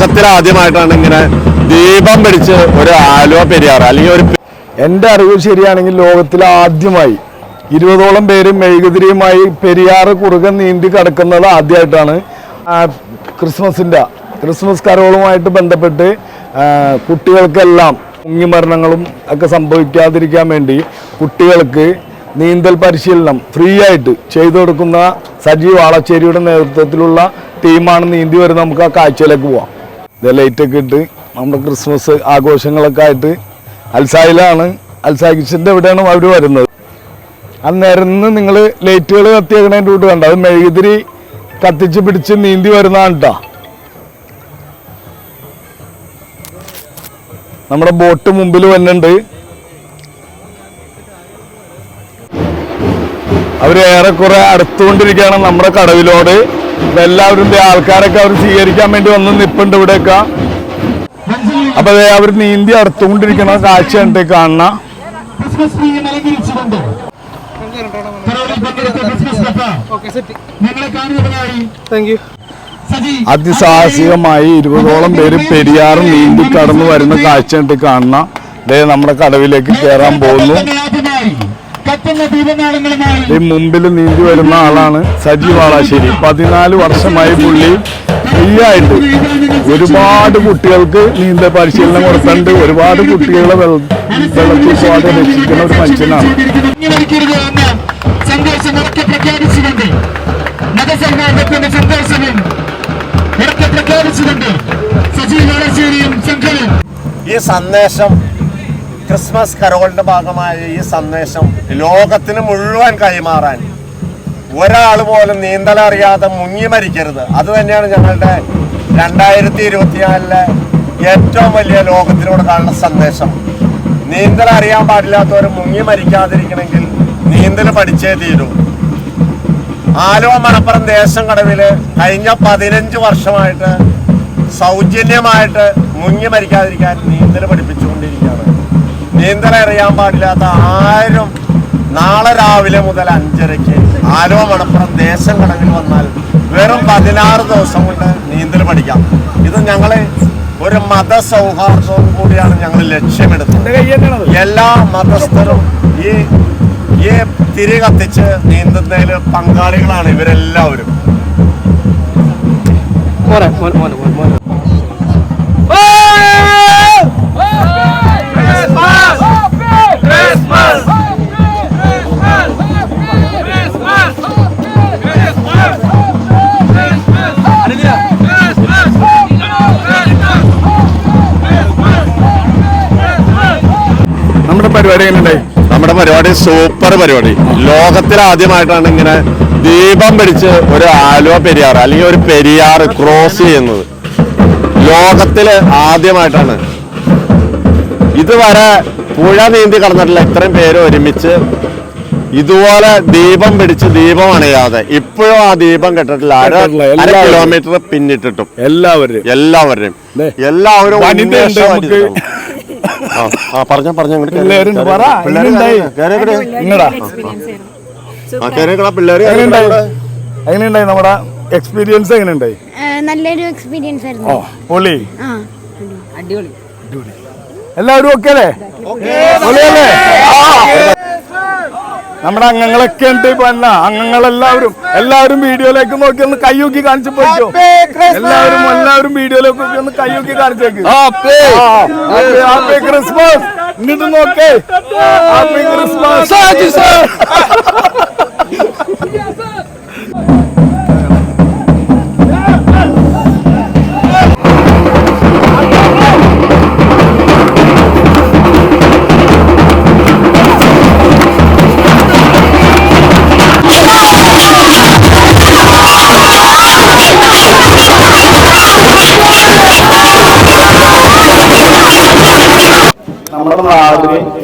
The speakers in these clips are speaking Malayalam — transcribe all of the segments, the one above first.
ലോകത്തിൽ ആദ്യമായിട്ടാണ് ഇങ്ങനെ ദീപം പിടിച്ച് ഒരു ആലുവ പെരിയാർ അല്ലെങ്കിൽ ഒരു എന്റെ അറിവ് ശരിയാണെങ്കിൽ ലോകത്തിൽ ആദ്യമായി ഇരുപതോളം പേര് മെഴുകുതിരിയുമായി പെരിയാർ കുറുകെ നീന്തി കടക്കുന്നത് ആദ്യമായിട്ടാണ്. ക്രിസ്മസിന്റെ ക്രിസ്മസ് കരോളുമായിട്ട് ബന്ധപ്പെട്ട് കുട്ടികൾക്കെല്ലാം മുങ്ങിമരണങ്ങളും ഒക്കെ സംഭവിക്കാതിരിക്കാൻ വേണ്ടി കുട്ടികൾക്ക് നീന്തൽ പരിശീലനം ഫ്രീ ആയിട്ട് ചെയ്തു കൊടുക്കുന്ന സജീവ് ആളച്ചേരിയുടെ നേതൃത്വത്തിലുള്ള ടീമാണ് നീന്തി വരുന്നത്. നമുക്ക് ആ കാഴ്ചയിലേക്ക് പോവാം. ഇത് ലൈറ്റൊക്കെ ഇട്ട് നമ്മുടെ ക്രിസ്മസ് ആഘോഷങ്ങളൊക്കെ ആയിട്ട് അൽസായിലാണ്. അൽസാ കിച്ചന്റെ എവിടെയാണ് അവർ വരുന്നത്. അന്നേരം നിങ്ങൾ ലൈറ്റുകൾ കത്തിയേക്കണതിന്റെ കൂട്ട് കണ്ട? അത് മെഴുകുതിരി കത്തിച്ച് പിടിച്ച് നീന്തി വരുന്നതാണ് കേട്ടോ നമ്മുടെ ബോട്ട് മുമ്പിൽ വന്നുണ്ട്. അവർ ഏറെക്കുറെ അടുത്തുകൊണ്ടിരിക്കുകയാണ് നമ്മുടെ കടവിലോട്. അപ്പൊ എല്ലാവരും ആൾക്കാരൊക്കെ അവർ സ്വീകരിക്കാൻ വേണ്ടി വന്ന് നിപ്പുണ്ട് ഇവിടെയൊക്കെ. അപ്പൊ അവർ നീന്തി അടുത്തുകൊണ്ടിരിക്കണ കാഴ്ച ഉണ്ട് സജി. അതിസാഹസികമായി ഇരുപതോളം പേര് പെരിയാർ നീന്തി കടന്നു വരുന്ന കാഴ്ച ഉണ്ട് കാണുന്ന ദേ നമ്മുടെ കടവിലേക്ക് കയറാൻ പോകുന്നു. ഈ മുമ്പിൽ നീന്തി വരുന്ന ആളാണ് സജി വാളാശ്ശേരി പതിനാല് വർഷമായി പുള്ളി ഫ്രീ ആയിട്ട് ഒരുപാട് കുട്ടികൾക്ക് നീന്തൽ പരിശീലനം കൊടുത്തിട്ടുണ്ട്. ഒരുപാട് കുട്ടികളെ വെള്ള- വെള്ളത്തിൽ പോകാതെ രക്ഷിക്കുന്ന ഒരു മനുഷ്യനാണ്. ഇങ്ങനെയിരിക്കരുത് സന്ദേശം ഉറക്കെ പ്രഖ്യാപിച്ചുകൊണ്ട് മതസൗഹാർദ്ദത്തിന്റെ സന്ദേശവും ഉറക്കെ പ്രഖ്യാപിച്ചുകൊണ്ട് സജീവ് വളശ്ശേരിയും സംഘവും. ഈ സന്ദേശം ക്രിസ്മസ് കരോളിന്റെ ഭാഗമായ ഈ സന്ദേശം ലോകത്തിന് മുഴുവൻ കൈമാറാൻ ഒരാൾ പോലും നീന്തലറിയാതെ മുങ്ങി മരിക്കരുത്. അത് തന്നെയാണ് ഞങ്ങളുടെ രണ്ടായിരത്തി ഇരുപത്തിനാലിലെ ഏറ്റവും വലിയ ലോകത്തിനോട് കാണുന്ന സന്ദേശം. നീന്തൽ അറിയാൻ പാടില്ലാത്തവർ മുങ്ങി മരിക്കാതിരിക്കണമെങ്കിൽ നീന്തൽ പഠിച്ചേ തീരൂ. ആലുവ മണപ്പുറം ദേശം കടവിൽ കഴിഞ്ഞ പതിനഞ്ച് വർഷമായിട്ട് സൗജന്യമായിട്ട് മുങ്ങി മരിക്കാതിരിക്കാൻ നീന്തൽ പഠിപ്പിച്ചുകൊണ്ടിരിക്കുകയാണ്. നീന്തൽ അറിയാൻ പാടില്ലാത്ത ആരും നാളെ രാവിലെ മുതൽ അഞ്ചരയ്ക്ക് ആലുവ മണപ്പുറം ദേശം കടങ്ങിൽ വന്നാൽ വെറും പതിനാറ് ദിവസം കൊണ്ട് നീന്തൽ പഠിക്കാം. ഇത് ഞങ്ങൾ ഒരു മത മതസൗഹാർദ്ദവും കൂടിയാണ് ഞങ്ങൾ ലക്ഷ്യമെടുത്തത് എല്ലാ മതസ്ഥരും ഈ ഈ തിരി കത്തിച്ച് നീന്തുന്നതിൽ പങ്കാളികളാണ് ഇവരെല്ലാവരും. പരിപാടി എങ്ങനെയുണ്ടായി നമ്മുടെ പരിപാടി സൂപ്പർ പരിപാടി. ലോകത്തിൽ ആദ്യമായിട്ടാണ് ഇങ്ങനെ ദീപം പിടിച്ച് ഒരു ആലുവ പെരിയാർ അല്ലെങ്കിൽ ഒരു പെരിയാർ ക്രോസ് ചെയ്യുന്നത്. ലോകത്തിൽ ആദ്യമായിട്ടാണ്. ഇതുവരെ പുഴ നീന്തി കടന്നിട്ടില്ല ഇത്രയും പേര് ഒരുമിച്ച്. ഇതുപോലെ ദീപം പിടിച്ച് ദീപം അണയാതെ ഇപ്പോഴും ആ ദീപം കെട്ടിട്ടില്ല. അര. അര. കിലോമീറ്റർ പിന്നിട്ടിട്ടും. എല്ലാവരും. എല്ലാവരും. എല്ലാവരും പറഞ്ഞ പറഞ്ഞ പിള്ളേരുണ്ട്. പറ എങ്ങനെയുണ്ടായി നമ്മുടെ എക്സ്പീരിയൻസ് എങ്ങനെയുണ്ടായി? നല്ലൊരു എക്സ്പീരിയൻസ് ഓ ആയിരുന്നു പൊളി. അടിപൊളി എല്ലാവരും ഓക്കെ അല്ലേ? പൊളിയല്ലേ? ആ. നമ്മുടെ അംഗങ്ങളൊക്കെ ഉണ്ട് ഇപ്പൊ അല്ല അംഗങ്ങളെല്ലാവരും എല്ലാവരും വീഡിയോയിലേക്ക് നോക്കി ഒന്ന് കയ്യൂക്കി കാണിച്ചു പോയിക്കോ. എല്ലാവരും എല്ലാവരും വീഡിയോയിലേക്ക് നോക്കി ഒന്ന് കയ്യൂക്കി കാണിച്ചേക്ക് ഹാപ്പി. ക്രിസ്മസ്. എന്നിട്ട് നോക്കേ. Happy Christmas.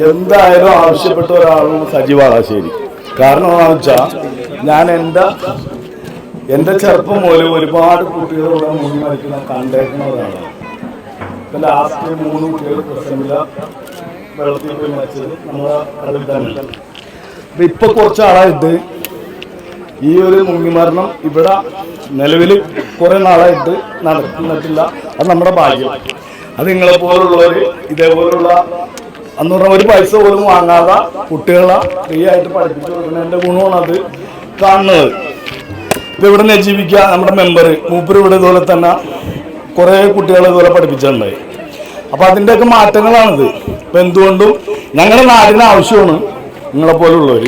എന്തായാലും ആവശ്യപ്പെട്ട ഒരാളാണ് സജീവ് ആളാശ്ശേരി കാരണം എന്താണെന്ന് വെച്ചാൽ ഞാൻ എന്റെ എന്റെ ചെറുപ്പം മുതൽ ഒരുപാട് കുട്ടികളോട് മുന്നിൽ മരിക്കുന്ന കണ്ടേക്കുന്ന ഒരാളാണ്. ഇപ്പം ലാസ്റ്റ് മൂന്ന് കുട്ടികൾ പ്രശ്നമില്ല വെള്ളത്തിൽ പോയി മരിച്ചത് നമ്മളെ കടവിൽ തന്നെ. അപ്പൊ കുറച്ച് ആളായിട്ട് ഈ ഒരു മുങ്ങിമരണം ഇവിടെ നിലവിൽ കുറേ നാളായിട്ട് നടന്നിട്ടില്ല. അത് നമ്മുടെ ഭാഗ്യം. അത് നിങ്ങളെ പോലുള്ളവർ ഇതേപോലുള്ള അന്ന് പറഞ്ഞ ഒരു പൈസ പോലും വാങ്ങാതെ കുട്ടികളെ ഫ്രീ ആയിട്ട് പഠിപ്പിച്ചു കൊടുക്കുന്നതിന്റെ ഗുണമാണ് അത്. കാണുന്നത് ഇതിവിടെ നജീവിക്കുക നമ്മുടെ മെമ്പർ മൂപ്പർ ഇവിടെ ഇതുപോലെ തന്നെ കുറേ കുട്ടികളെ ഇതുപോലെ പഠിപ്പിച്ചിട്ടുണ്ടായി അപ്പൊ അതിന്റെയൊക്കെ മാറ്റങ്ങളാണിത്. ഇപ്പൊ എന്തുകൊണ്ടും ഞങ്ങളുടെ നാടിന് ആവശ്യമാണ് നിങ്ങളെ പോലുള്ളവർ